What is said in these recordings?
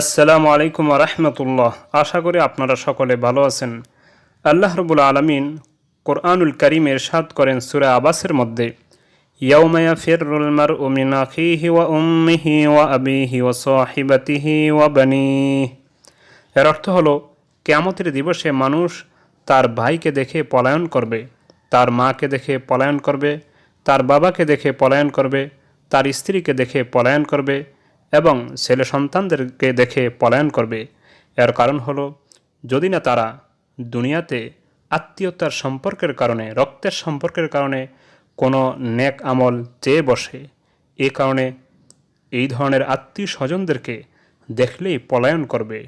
আসসালামু আলাইকুম রহমতুল্লাহ। আশা করি আপনারা সকলে ভালো আছেন। আল্লাহ রবুল আলমিন কোরআনুল করিমের সাদ করেন সুরা আবাসের মধ্যে ইয়াউমায়া ফিরুল মার উমিন আখিহি ওয়া উম্মিহি ওয়া আবিহি ওয়া সাহিবাতিহি ওয়া বানি এর অর্থ হলো, কেয়ামতের দিবসে মানুষ তার ভাইকে দেখে পলায়ন করবে, তার মাকে দেখে পলায়ন করবে, তার বাবাকে দেখে পলায়ন করবে, তার স্ত্রীকে দেখে পলায়ন করবে এবং ছেলে সন্তানদেরকে দেখে পলায়ন করবে। এর কারণ হলো, যদি না তারা দুনিয়াতে আত্মীয়তার সম্পর্কের কারণে, রক্তের সম্পর্কের কারণে কোনো নেক আমল চেয়ে বসে, এ কারণে এই ধরনের আত্মীয় স্বজনদেরকে দেখলেই পলায়ন করবে।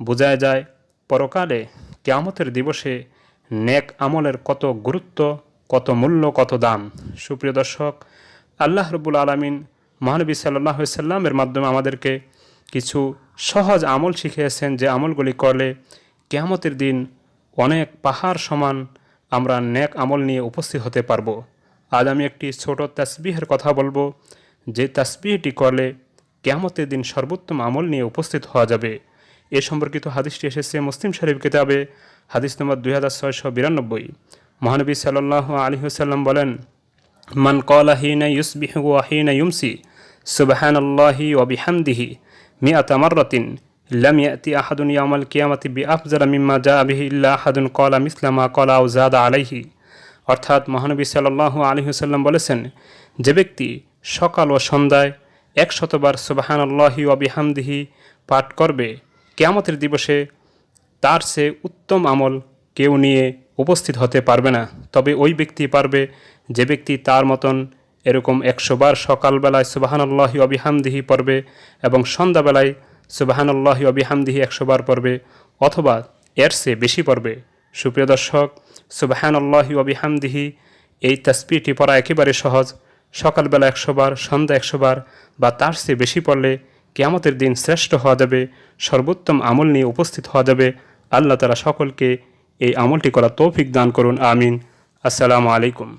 বোঝা যায়, পরকালে কেয়ামতের দিবসে নেক আমলের কত গুরুত্ব, কত মূল্য, কত দাম। সুপ্রিয় দর্শক, আল্লাহ রবুল আলমিন মহানবী সাল্লাহ সাল্লামের মাধ্যমে আমাদেরকে কিছু সহজ আমল শিখিয়েছেন যে আমলগুলি করলে কেয়ামতের দিন অনেক পাহাড় সমান আমরা নেক আমল নিয়ে উপস্থিত হতে পারব। আজ আমি একটি ছোট তাসবিহের কথা বলব, যে তাসবিহটি করলে কেয়ামতের দিন সর্বোত্তম আমল নিয়ে উপস্থিত হওয়া যাবে। এ সম্পর্কিত হাদিসটি এসেছে মুসলিম শরীফ কিতাবে, হাদিস নম্বর দুই হাজার ছয়শো বিরানব্বই। মহানবী সাল্লাহ আলী হুসাল্লাম বলেন মান কলা ইউসবিহু ওয়াহিনা ইউমসি সুবহান আল্লাহি ওবিহামদিহি মিয়াত মাররাতিন, লাম ইয়াতি আহাদুন ইয়ামাল কিয়ামাতি বি আফজালা মিম্মা জা বিহি ইল্লা আহাদুন কলা মিসলামা কলা ও জাদা আলাইহি। অর্থাৎ মহানবী সাল্লাল্লাহু আলাইহি ওয়াসাল্লাম বলেছেন, যে ব্যক্তি সকাল ও সন্ধ্যায় একশতবার সুবাহান আল্লাহি ওবিহামদিহি পাঠ করবে, কেয়ামতের দিবসে তার সে উত্তম আমল কেউ নিয়ে উপস্থিত হতে পারবে না। তবে ওই ব্যক্তি পারবে, যে ব্যক্তি তার মতন এরকম একশোবার সকালবেলায় সুবাহানাল্লাহি অবিহামদিহি পড়বে এবং সন্ধ্যাবেলায় সুবাহানাল্লাহি অবিহামদিহি একশোবার পড়বে অথবা এর সে বেশি পড়বে। সুপ্রিয় দর্শক, সুবাহানাল্লাহি অবিহামদিহি এই তাসপিটি পড়া একেবারে সহজ। সকালবেলা একশোবার সন্ধ্যা একশোবার বা তার চেয়ে বেশি পড়লে কেয়ামতের দিন শ্রেষ্ঠ হওয়া যাবে, সর্বোত্তম আমল নিয়ে উপস্থিত হওয়া যাবে। আল্লাহ তালা সকলকে এই আমলটি করা তৌফিক দান করুন আমিন। আসসালামু আলাইকুম।